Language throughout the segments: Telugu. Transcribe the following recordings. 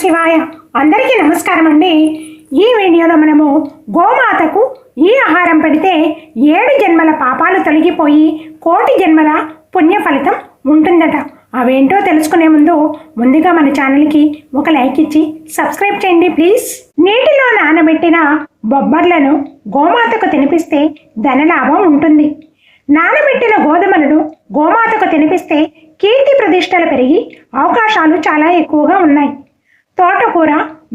శివాయ. అందరికీ నమస్కారం అండి. ఈ వీడియోలో మనము గోమాతకు ఈ ఆహారం పెడితే ఏడు జన్మల పాపాలు తొలగిపోయి కోటి జన్మల పుణ్య ఫలితం ఉంటుందట. అవేంటో తెలుసుకునే ముందు ముందుగా మన ఛానల్కి ఒక లైక్ ఇచ్చి సబ్స్క్రైబ్ చేయండి ప్లీజ్. నీటిలో నానబెట్టిన బొబ్బర్లను గోమాతకు తినిపిస్తే ధనలాభం ఉంటుంది. నానబెట్టిన గోధుమలను గోమాతకు తినిపిస్తే కీర్తి ప్రతిష్టలు పెరిగి అవకాశాలు చాలా ఎక్కువగా ఉన్నాయి. తోటకూర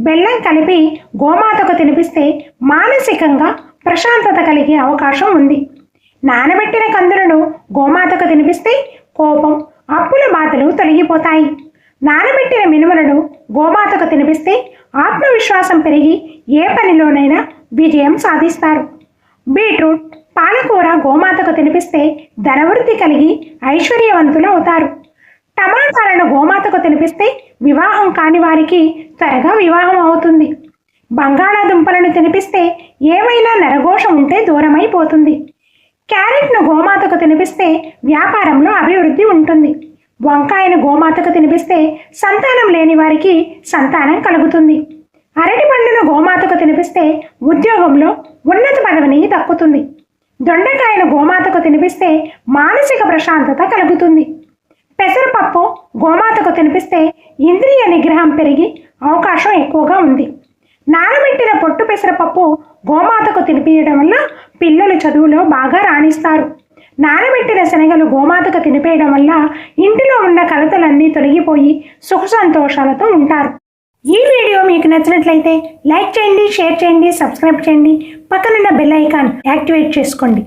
బెల్లం కలిపి గోమాతకు తినిపిస్తే మానసికంగా ప్రశాంతత కలిగే అవకాశం ఉంది. నానబెట్టిన కందులను గోమాతకు తినిపిస్తే కోపం అప్పుల బాధలు తొలగిపోతాయి. నానబెట్టిన మినుములను గోమాతకు తినిపిస్తే ఆత్మవిశ్వాసం పెరిగి ఏ పనిలోనైనా విజయం సాధిస్తారు. బీట్రూట్ పాలకూర గోమాతకు తినిపిస్తే ధనవృద్ధి కలిగి ఐశ్వర్యవంతులు అవుతారు. టమాటాలను గోమాతకు తినిపిస్తే వివాహం కాని వారికి త్వరగా వివాహం అవుతుంది. బంగాళాదుంపలను తినిపిస్తే ఏమైనా నరఘోషం ఉంటే దూరమైపోతుంది. క్యారెట్ను గోమాతకు తినిపిస్తే వ్యాపారంలో అభివృద్ధి ఉంటుంది. వంకాయను గోమాతకు తినిపిస్తే సంతానం లేని వారికి సంతానం కలుగుతుంది. అరటి పండును గోమాతకు తినిపిస్తే ఉద్యోగంలో ఉన్నత పదవిని దక్కుతుంది. దొండకాయను గోమాతకు తినిపిస్తే మానసిక ప్రశాంతత కలుగుతుంది. పెసరపప్పు గోమాతకు తినిపిస్తే ఇంద్రియ నిగ్రహం పెరిగి అవకాశం ఎక్కువగా ఉంది. నానబెట్టిన పొట్టు పెసరపప్పు గోమాతకు తినిపించడం వల్ల పిల్లలు చదువులో బాగా రాణిస్తారు. నానబెట్టిన శనగలు గోమాతకు తినిపేయడం వల్ల ఇంటిలో ఉన్న కలతలన్నీ తొలగిపోయి సుఖ సంతోషాలతో ఉంటారు. ఈ వీడియో మీకు నచ్చినట్లయితే లైక్ చేయండి షేర్ చేయండి సబ్స్క్రైబ్ చేయండి. పక్కనున్న బెల్ ఐకాన్ యాక్టివేట్ చేసుకోండి.